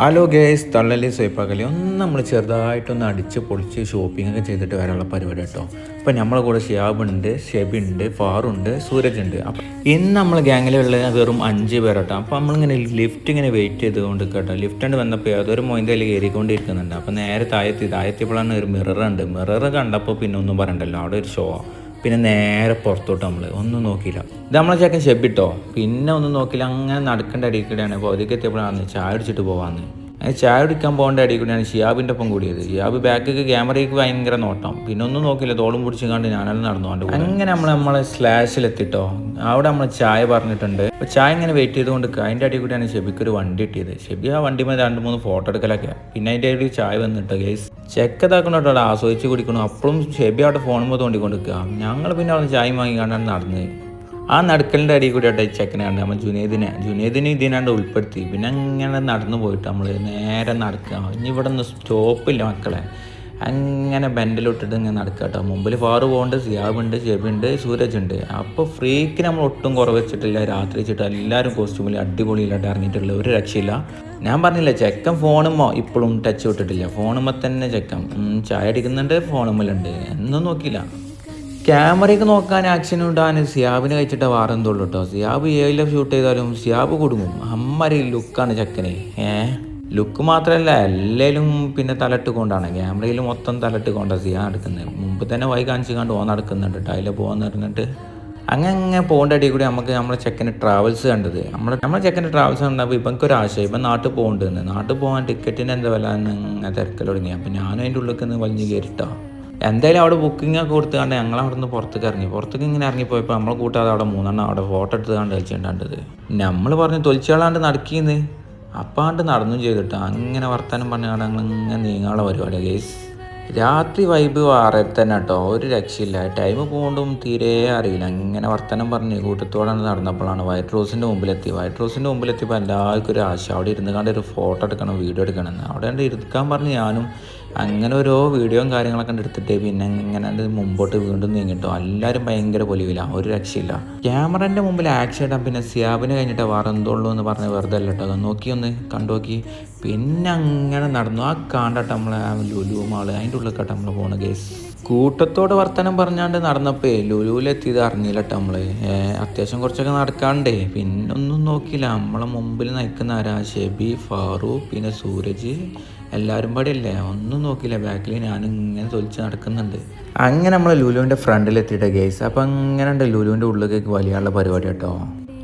Hello guys തള്ളലി സ്വയപ്പാക്കലി ഒന്ന് നമ്മൾ ചെറുതായിട്ടൊന്ന് അടിച്ച് പൊളിച്ച് ഷോപ്പിംഗ് ഒക്കെ ചെയ്തിട്ട് വരാനുള്ള പരിപാടി കേട്ടോ. അപ്പോൾ നമ്മളെ കൂടെ ഷിയാബുണ്ട് ഷെബിണ്ട് ഫാറുണ്ട് സൂരജ് ഉണ്ട്. അപ്പം ഇന്ന് നമ്മൾ ഗ്യാങ്ങിലുള്ള വെറും അഞ്ച് പേരട്ടോ. അപ്പോൾ നമ്മളിങ്ങനെ ലിഫ്റ്റ് ഇങ്ങനെ വെയിറ്റ് ചെയ്തുകൊണ്ട് കേട്ടോ. ലിഫ്റ്റ് ഉണ്ട് വന്നപ്പോൾ ഏതൊരു മൊയിന്റെ കയറിക്കൊണ്ടിരിക്കുന്നുണ്ട്. അപ്പോൾ നേരെ താഴെത്തി താഴെത്തിയപ്പോഴാണ് ഒരു മിറർ ഉണ്ട്. മിറർ കണ്ടപ്പോൾ പിന്നെ ഒന്നും പറയണ്ടല്ലോ. അവിടെ ഒരു ഷോ പിന്നെ നേരെ പുറത്തോട്ട് നമ്മൾ ഒന്നും നോക്കിയില്ല. ഇത് നമ്മളെ ചേക്കൻ ഷെബിട്ടോ പിന്നെ ഒന്നും നോക്കില്ല അങ്ങനെ നടക്കേണ്ട അടിയിൽ കൂടെയാണ്. അതിലേക്ക് എത്തിയപ്പോഴാണ് ചായ അടിച്ചിട്ട് പോകാമെന്ന് അങ്ങനെ ചായ കുടിക്കാൻ പോകേണ്ട അടിയിൽ കൂടെയാണ് ഷിയാബിന്റെ ഒപ്പം കൂടിയത്. ഷിയാബ് ബാക്കിക്ക് ക്യാമറയ്ക്ക് ഭയങ്കര നോട്ടം. പിന്നെ ഒന്നും നോക്കില്ല തോളും പിടിച്ചു കണ്ട് ഞാനത് നടന്നു കൊണ്ട് അങ്ങനെ നമ്മൾ നമ്മളെ സ്ലാഷിലെത്തിട്ടോ അവിടെ നമ്മൾ ചായ പറഞ്ഞിട്ടുണ്ട്. അപ്പോൾ ചായ ഇങ്ങനെ വെയിറ്റ് ചെയ്തുകൊണ്ട് അതിന്റെ അടി കൂടെയാണ് ഷെബിക്ക് ഒരു വണ്ടി കിട്ടിയത്. ഷെബി ആ വണ്ടി മേലെ രണ്ട് മൂന്ന് ഫോട്ടോ എടുക്കലൊക്കെ. പിന്നെ അതിന്റെ ഇടയിൽ ചായ വന്നിട്ടോ ഗേസ്? ചെക്കതാക്കണോ അവിടെ ആസ്വദിച്ച് കുടിക്കണം? അപ്പോഴും ഷെബി അവിടെ ഫോണുമ്പോൾ തോണ്ടിക്കൊണ്ടിരിക്കുക ഞങ്ങൾ പിന്നെ അവിടെ ചായ കാണാൻ നടന്നത് ആ നടുക്കലിന്റെ അടിയിൽ കൂടി ആട്ടെ ചെക്കനെ കണ്ട് നമ്മൾ ജുനേദിനെ. ജുനേദിനെ ഇതിനാണ്ട് ഉൾപ്പെടുത്തി. പിന്നെ അങ്ങനെ നടന്നു പോയിട്ട് നമ്മൾ നേരെ നടക്കുക ഇനി ഇവിടെ ഒന്നും സ്റ്റോപ്പില്ല മക്കളെ. അങ്ങനെ ബെൻഡിലോട്ടിട്ട് ഇങ്ങനെ നടക്കുക കേട്ടോ. മുമ്പിൽ ഫാറ് പോകുന്നുണ്ട് സിയാബുണ്ട് ചെബുണ്ട് സൂരജ് ഉണ്ട് അപ്പോൾ ഫ്രീക്ക് നമ്മൾ ഒട്ടും കുറവ് വെച്ചിട്ടില്ല രാത്രി വെച്ചിട്ട് എല്ലാവരും കോസ്റ്റ്യൂമിൽ അടിപൊളിയിലായിട്ട് ഇറങ്ങിയിട്ടുള്ള ഒരു രക്ഷയില്ല. ഞാൻ പറഞ്ഞില്ല ചെക്കൻ ഫോണുമോ ഇപ്പോഴും ടച്ച് വിട്ടിട്ടില്ല. ഫോണുമ്പോൾ തന്നെ ചെക്കൻ. ചായ അടിക്കുന്നുണ്ട് ഫോണുമ്മലുണ്ട് എന്നും നോക്കിയില്ല. ക്യാമറയ്ക്ക് നോക്കാൻ ആക്ഷൻ ഉണ്ടാൻ സിയാബിന് കഴിച്ചിട്ട് വാറെന്തുള്ളൂ കേട്ടോ. സിയാബ് ഏഴിലെ ഷൂട്ട് ചെയ്താലും സിയാബ് കൊടുങ്ങും. അമ്മരി ലുക്കാണ് ചെക്കനെ. ഏ? ലുക്ക് മാത്രമല്ല എല്ലാവരും പിന്നെ തലട്ട് കൊണ്ടാണ് ക്യാമറയിൽ മൊത്തം തലട്ട് കൊണ്ടാണ് സിയാൻ എടുക്കുന്നത് മുമ്പ് തന്നെ വൈ കാണിച്ച് കണ്ട് ഓൻ നടക്കുന്നുണ്ട്. അതിൽ പോകാൻ പറഞ്ഞിട്ട് അങ്ങനെ അങ്ങനെ പോകേണ്ട അടിയിൽ കൂടി നമുക്ക് നമ്മളെ ചെക്കന്റെ ട്രാവൽസ് കണ്ടത്. നമ്മളെ നമ്മളെ ചെക്കന്റെ ട്രാവൽസ് കണ്ടപ്പോൾ ഇപ്പം എനിക്ക് ഒരു ആശയം. ഇപ്പം നാട്ടിൽ പോകണ്ടെന്ന് നാട്ടിൽ പോകാൻ ടിക്കറ്റിന് എന്താ വില അങ്ങനെ തിരക്കൽ തുടങ്ങി. അപ്പം ഞാനും അതിന്റെ ഉള്ളിൽ നിന്ന് വലിഞ്ഞ് കയറിട്ടോ. എന്തായാലും അവിടെ ബുക്കിംഗ് ഒക്കെ കൊടുത്തുകൊണ്ട് ഞങ്ങൾ അവിടെ നിന്ന് പുറത്തേക്ക് ഇറങ്ങി. പുറത്തേക്ക് ഇങ്ങനെ ഇറങ്ങിപ്പോയപ്പോൾ നമ്മളെ കൂട്ടാതെ അവിടെ മൂന്നെണ്ണം അവിടെ ഫോട്ടോ എടുത്ത് കണ്ട് കളിച്ചിട്ടുണ്ടത് നമ്മൾ പറഞ്ഞ് തൊലിച്ചാളാണ്ട് നടക്കിന്ന്. അപ്പാണ്ട് നടന്നും ചെയ്തിട്ട് അങ്ങനെ വർത്താനം പറഞ്ഞാണ് ഞങ്ങൾ ഇങ്ങനെ നീങ്ങാനുള്ള പരിപാടി ഗേസ് രാത്രി വൈബ് വേറെ തന്നെ കേട്ടോ ഒരു രക്ഷയില്ല. ടൈം പോകണ്ടും തീരെ അറിയില്ല. അങ്ങനെ വർത്തനം പറഞ്ഞ് കൂട്ടത്തോടാണ് നടന്നപ്പോഴാണ് വൈറ്റ് റോസിന്റെ മുമ്പിലെത്തി. വൈറ്റ് റോസിന്റെ മുമ്പിലെത്തിയപ്പോൾ എല്ലാവർക്കും ഒരു ആശ. അവിടെ ഇരുന്ന് കണ്ട് ഒരു ഫോട്ടോ എടുക്കണം വീഡിയോ എടുക്കണം അവിടെ കണ്ട് ഇരിക്കാൻ പറഞ്ഞ് ഞാനും അങ്ങനെ ഓരോ വീഡിയോയും കാര്യങ്ങളൊക്കെ എടുത്തിട്ട് പിന്നെ ഇങ്ങനെ മുമ്പോട്ട് വീണ്ടും നീങ്ങിട്ടോ. എല്ലാവരും ഭയങ്കര പൊലിവില്ല ഒരു രക്ഷയില്ല. ക്യാമറന്റെ മുമ്പിൽ ആക്ഷൻ ഇടാൻ പിന്നെ സിയാബിന് കഴിഞ്ഞിട്ട് വേറെ എന്തുള്ളൂ എന്ന് പറഞ്ഞ് വെറുതെ അല്ല കേട്ടോ നോക്കി ഒന്ന് കണ്ടു നോക്കി. പിന്നെ അങ്ങനെ നടന്നു. ആ കാണ്ടട്ടെ നമ്മളെ ലുലു മാൾ അതിന്റെ ഉള്ളിൽ കേട്ടോ നമ്മൾ പോണ കേസ് കൂട്ടത്തോട് വർത്തനം പറഞ്ഞാണ്ട് നടന്നപ്പോ ലുലുവിലെത്തിയത് അറിഞ്ഞില്ല കേട്ടോ നമ്മൾ അത്യാവശ്യം കുറച്ചൊക്കെ നടക്കാണ്ടേ. പിന്നെ ഒന്നും നോക്കിയില്ല. നമ്മളെ മുമ്പിൽ നയിക്കുന്ന ആരാ? ഷെബി ഫാറൂഖ് പിന്നെ സൂരജ്. എല്ലാവരും പാടി അല്ലേ ഒന്നും നോക്കിയില്ല. ബാക്കിൽ ഞാൻ ഇങ്ങനെ തൊലിച്ച് നടക്കുന്നുണ്ട്. അങ്ങനെ നമ്മൾ ലുലുവിന്റെ ഫ്രണ്ടിലെത്തിയിട്ട് ഗേസ് അപ്പം അങ്ങനെ ഉണ്ട് ലുലുവിന്റെ ഉള്ളിലേക്ക് വലിയുള്ള പരിപാടി കേട്ടോ.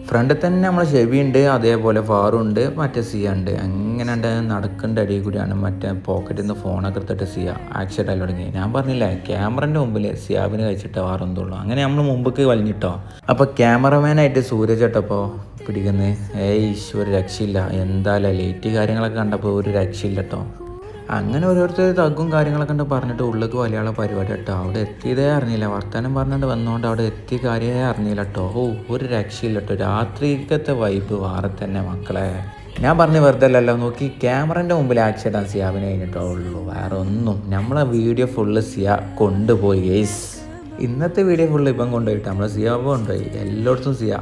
ഫ്രണ്ടിൽ തന്നെ നമ്മളെ ഉണ്ട് അതേപോലെ ഫാറുണ്ട് മറ്റേ സിയ ഉണ്ട്. അങ്ങനെ നടക്കേണ്ട അടിയിൽ കൂടിയാണ് മറ്റേ പോക്കറ്റിൽ നിന്ന് ഫോണൊക്കെ എടുത്തിട്ട് സിയ. ആക്ഷൻ ആയി തുടങ്ങി. ഞാൻ പറഞ്ഞില്ല ക്യാമറന്റെ മുമ്പിൽ സിയാബിന് കഴിച്ചിട്ട് വാറെന്തുള്ളൂ അങ്ങനെ നമ്മൾ മുമ്പക്ക് വലിഞ്ഞിട്ടോ? അപ്പോൾ ക്യാമറമാനായിട്ട് സൂര്യ ചേട്ടപ്പോൾ പിടിക്കുന്നത് ഏയ് ഈശ്വര രക്ഷയില്ല. എന്തായാലും ലേറ്റ് കാര്യങ്ങളൊക്കെ കണ്ടപ്പോൾ ഒരു രക്ഷയില്ല കേട്ടോ അങ്ങനെ ഓരോരുത്തർ തഗ്ഗും കാര്യങ്ങളൊക്കെ ഉണ്ട് പറഞ്ഞിട്ട് ഉള്ളിലേക്ക് വലിയുള്ള പരിപാടി കേട്ടോ അവിടെ എത്തിയതേ അറിഞ്ഞില്ല. വർത്തമാനം പറഞ്ഞിട്ട് വന്നുകൊണ്ട് അവിടെ എത്തിയ കാര്യമേ അറിഞ്ഞില്ല കേട്ടോ ഓ ഒരു രക്ഷയില്ല കേട്ടോ രാത്രിക്കത്തെ വൈബ് വേറെ തന്നെ മക്കളെ. ഞാൻ പറഞ്ഞ വെറുതെ അല്ലല്ലോ. നോക്കി ക്യാമറന്റെ മുമ്പിൽ ആക്ഷൻ സിയാബിനെ കഴിഞ്ഞിട്ടോ ഉള്ളൂ. വേറെ ഒന്നും. നമ്മളെ വീഡിയോ ഫുള്ള് സിയ കൊണ്ടുപോയി ഗേസ് ഇന്നത്തെ വീഡിയോ ഫുള്ള് ഇപ്പം കൊണ്ടുപോയിട്ട് നമ്മൾ സിയാബ് കൊണ്ടുപോയി എല്ലായിടത്തും സിയ.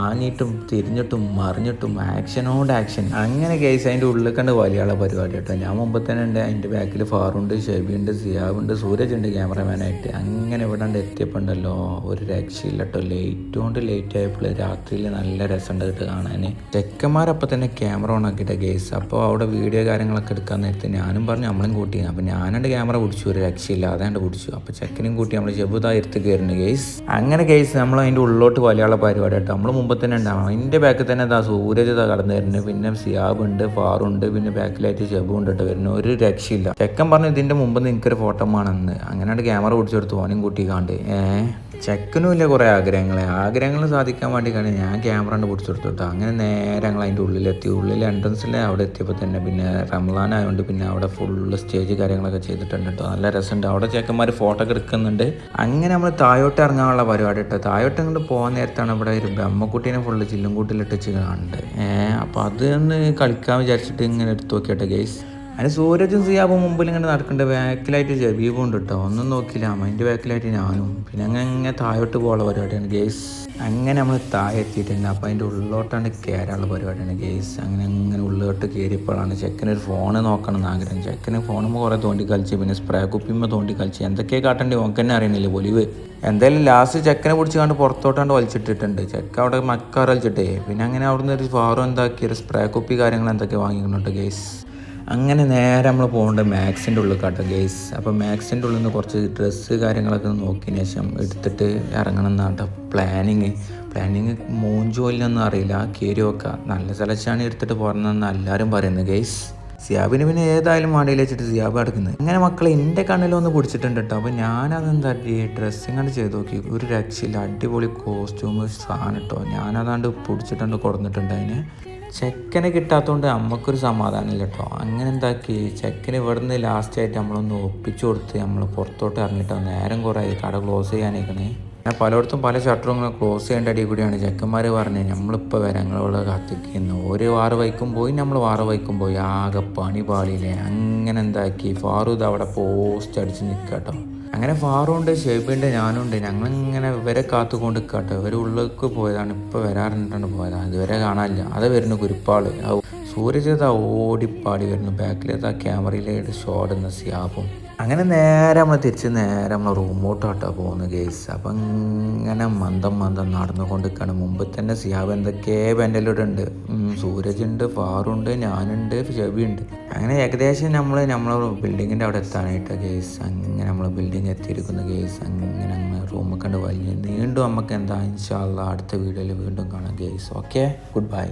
ആഞ്ഞിട്ടും തിരിഞ്ഞിട്ടും മറിഞ്ഞിട്ടും ആക്ഷനോട് ആക്ഷൻ. അങ്ങനെ കേസ് അതിന്റെ ഉള്ളിൽ കണ്ട് വലിയാളെ പരിപാടി കേട്ടോ. ഞാൻ മുമ്പ് തന്നെ ഉണ്ട് അതിന്റെ ബാക്കിൽ ഫാറുണ്ട് ഷെബിയുണ്ട് സിയാബുണ്ട് സൂരജ് ഉണ്ട് ക്യാമറമാനായിട്ട് അങ്ങനെ ഇവിടെ ഉണ്ട് എത്തിയപ്പോൾ ഉണ്ടല്ലോ ഒരു രക്ഷയില്ല കേട്ടോ. ലേറ്റ് കൊണ്ട് ലേറ്റ് ആയപ്പോൾ രാത്രിയിൽ നല്ല രസമുണ്ട് കേട്ടോ കാണാൻ. ചെക്കന്മാരപ്പം തന്നെ ക്യാമറ ഓൺ ആക്കിയിട്ട് കേസ് അപ്പോൾ അവിടെ വീഡിയോ കാര്യങ്ങളൊക്കെ എടുക്കാൻ നേരത്തെ ഞാനും പറഞ്ഞു നമ്മളും കൂട്ടി. അപ്പോൾ ഞാനുണ്ട് ക്യാമറ പിടിച്ചു ഒരു രക്ഷയില്ല. അതാണ്ട് പിടിച്ചു. അപ്പോൾ ചെക്കനും കൂട്ടി നമ്മൾ ചെബുതായിരുത്ത് കയറുന്നു കേസ് അങ്ങനെ കേസ് നമ്മൾ അതിന്റെ ഉള്ളിലോട്ട് വലിയുള്ള പരിപാടി കേട്ടോ. നമ്മൾ മുമ്പ് തന്നെ ഉണ്ടാവണം. അതിന്റെ ബാക്കിൽ തന്നെ ഇതാ സൂരജ് ഇതാ കടന്നു വരുന്നത് പിന്നെ സിയാബ് ഉണ്ട് ഫാറുണ്ട് പിന്നെ ബാക്കിലായിട്ട് ഷെബു ഉണ്ട് കേട്ടോ വരുന്നു. ഒരു രക്ഷയില്ല. ചെക്കൻ പറഞ്ഞു ഇതിന്റെ മുമ്പ് നിനക്കൊരു ഫോട്ടോ വേണമെന്ന് അങ്ങനെയാണ് ക്യാമറ പിടിച്ചെടുത്ത് ഓനും കൂട്ടിക്കാണ്ട്. ഏഹ്? ചെക്കനും ഇല്ല കുറേ ആഗ്രഹങ്ങൾ ആഗ്രഹങ്ങൾ സാധിക്കാൻ വേണ്ടിയിട്ടാണ് ഞാൻ ക്യാമറ കൊണ്ട് പിടിച്ചെടുത്തു കൊടുത്തു അങ്ങനെ നേരെ ഞങ്ങൾ അതിന്റെ ഉള്ളിലെത്തി. ഉള്ളിൽ എൻട്രൻസിൽ അവിടെ എത്തിയപ്പോൾ തന്നെ പിന്നെ റംലാൻ ആയതുകൊണ്ട് പിന്നെ അവിടെ ഫുള്ള് സ്റ്റേജ് കാര്യങ്ങളൊക്കെ ചെയ്തിട്ടുണ്ട് കേട്ടോ നല്ല രസമുണ്ട് അവിടെ ചെക്കന്മാർ ഫോട്ടോ ഒക്കെ എടുക്കുന്നുണ്ട്. അങ്ങനെ നമ്മൾ താഴോട്ട് ഇറങ്ങാനുള്ള പരിപാടി കേട്ടോ താഴോട്ട് ഇങ്ങോട്ട് പോകാൻ നേരത്താണ് ഇവിടെ ഒരു ബ്രഹ്മക്കുട്ടീനെ ഫുള്ള് ചില്ലും കൂട്ടിലിട്ട് വെച്ച് കാണുന്നുണ്ട് അപ്പോൾ അത് ഒന്ന് കളിക്കാൻ വിചാരിച്ചിട്ട് ഇങ്ങനെ എടുത്ത് നോക്കിയട്ടെ ഗേസ് അതിന് സൂരജും സിയാബും മുമ്പിൽ ഇങ്ങനെ നടക്കേണ്ട. ബാക്കിലായിട്ട് ജബീബും ഉണ്ട് കേട്ടോ ഒന്നും നോക്കില്ല. അതിന്റെ ബാക്കിലായിട്ട് ഞാനും. പിന്നെ അങ്ങനെ ഇങ്ങനെ താഴോട്ട് പോകാനുള്ള പരിപാടിയാണ് ഗേസ് അങ്ങനെ നമ്മൾ താഴെ എത്തിയിട്ടുണ്ട് അപ്പോൾ അതിന്റെ ഉള്ളോട്ടാണ് കയറാനുള്ള പരിപാടിയാണ് ഗേസ് അങ്ങനെ അങ്ങനെ ഉള്ളോട്ട് കയറിയപ്പോഴാണ് ചെക്കന് ഒരു ഫോണ് നോക്കണം എന്ന് ആഗ്രഹം. ചെക്കന് ഫോണുമ്പോൾ കുറേ തോണ്ടി കളിച്ച്. പിന്നെ സ്പ്രേ കുപ്പിമ്മ തോണ്ടി കളിച്ച്. എന്തൊക്കെയാണ് കാട്ടേണ്ടി? ഓർക്ക് തന്നെ അറിയണില്ല പൊലിവ്? എന്തായാലും ലാസ്റ്റ് ചെക്കനെ പിടിച്ച് കണ്ട് പുറത്തോട്ടാണ്ട് വലിച്ചിട്ടിട്ടുണ്ട്. ചെക്ക അവിടെ മക്കാർ വലിച്ചിട്ടേ പിന്നെ അങ്ങനെ അവിടുന്ന് ഒരു ഫാറോ എന്താക്കി ഒരു സ്പ്രേ കുപ്പി കാര്യങ്ങൾ എന്തൊക്കെ വാങ്ങിക്കുന്നുണ്ട് ഗേസ് അങ്ങനെ നേരെ നമ്മൾ പോകേണ്ടത് മാക്സിന്റെ ഉള്ളിൽ കാട്ടോ ഗേസ് അപ്പോൾ മാക്സിന്റെ ഉള്ളിൽ നിന്ന് കുറച്ച് ഡ്രസ്സ് കാര്യങ്ങളൊക്കെ നോക്കിയതിന് ശേഷം എടുത്തിട്ട് ഇറങ്ങണം എന്നാട്ടോ പ്ലാനിങ് പ്ലാനിങ് മൂഞ്ചോലിനൊന്നും അറിയില്ല. കയറി വെക്കുക നല്ല സെലക്ഷനാണ് എടുത്തിട്ട് പോരണമെന്ന് എല്ലാവരും പറയുന്നത് ഗേസ് സിയാബിന് പിന്നെ ഏതായാലും മടിയിൽ വെച്ചിട്ട് സിയാബ് കിടക്കുന്നത് അങ്ങനെ മക്കളെ എന്റെ കണ്ണിലൊന്ന് പിടിച്ചിട്ടുണ്ട് കേട്ടോ. അപ്പോൾ ഞാനതെന്താ ഡ്രസ്സിങ് കണ്ട് ചെയ്ത് നോക്കി. ഒരു രക്ഷയില്ല. അടിപൊളി കോസ്റ്റ്യൂമ് സാധനം കേട്ടോ. ഞാനതാണ്ട് പിടിച്ചിട്ടുണ്ട് കൊടുത്തിട്ടുണ്ട് അതിന്. ചെക്കനെ കിട്ടാത്തതുകൊണ്ട് നമുക്കൊരു സമാധാനമില്ല കേട്ടോ അങ്ങനെ എന്താക്കി? ചെക്കന് ഇവിടുന്ന് ലാസ്റ്റ് ആയിട്ട് നമ്മളൊന്ന് ഒപ്പിച്ചു കൊടുത്ത് നമ്മൾ പുറത്തോട്ട് ഇറങ്ങിട്ടോ. നേരം കുറേ കട ക്ലോസ് ചെയ്യാനേക്കണേ. ഞാൻ പലയിടത്തും പല ഷട്ടറും ഇങ്ങനെ ക്ലോസ് ചെയ്യേണ്ട അടി കൂടിയാണ്. ചെക്കന്മാർ പറഞ്ഞത് നമ്മളിപ്പോൾ വരാം ഞങ്ങളോട് കാത്തിക്കുന്നു ഒരു വാറ് വൈക്കും പോയി നമ്മൾ വാറ് വൈക്കും പോയി. ആകെ പണി പാളിയില്ലേ? അങ്ങനെ എന്താക്കി. ഫാറൂദ് അവിടെ പോസ്റ്റ് അടിച്ച് നിൽക്കാം കേട്ടോ അങ്ങനെ ഫാറുണ്ട് ഉണ്ട് ഞാനുണ്ട്. ഞങ്ങളിങ്ങനെ ഇവരെ കാത്തുകൊണ്ട് നിൽക്കാട്ടോ ഇവർ ഉള്ളിലേക്ക് പോയതാണ്. ഇപ്പോൾ വരാറുണ്ടാണ് പോയതാണ്. ഇതുവരെ കാണാനില്ല. അത് വരുന്നു കുരുപ്പാൾ. സൂര്യജത ഓടിപ്പാടി വരുന്നു. ബാക്കിലേതാ ക്യാമറയിലേക്ക് ഷോട്ട് എന്ന സിയാബും. അങ്ങനെ നേരെ നമ്മൾ തിരിച്ച് നേരെ നമ്മൾ റൂമോട്ടാട്ടോ പോകുന്നു ഗേസ് അപ്പം ഇങ്ങനെ മന്ദം മന്ദം നടന്നുകൊണ്ട് നിൽക്കുകയാണ് മുമ്പ് തന്നെ സിയാബ് എന്തൊക്കെയോ പെൻഡലോട് ഉണ്ട്. സൂരജ് ഉണ്ട് ഫാറുണ്ട് ഞാനുണ്ട് ഷബിയുണ്ട് അങ്ങനെ ഏകദേശം നമ്മൾ നമ്മൾ ബിൽഡിങ്ങിന്റെ അവിടെ എത്താനായിട്ട് കേസ് അങ്ങനെ നമ്മൾ ബിൽഡിംഗ് എത്തിയിരിക്കുന്ന കേസ് അങ്ങനെ അങ്ങ് റൂമിൽ കണ്ട് വലിയ വീണ്ടും നമുക്ക് എന്താ ഇൻഷാല്ല അടുത്ത വീഡിയോയിൽ വീണ്ടും കാണാം കേസ് ഓക്കെ ഗുഡ് ബൈ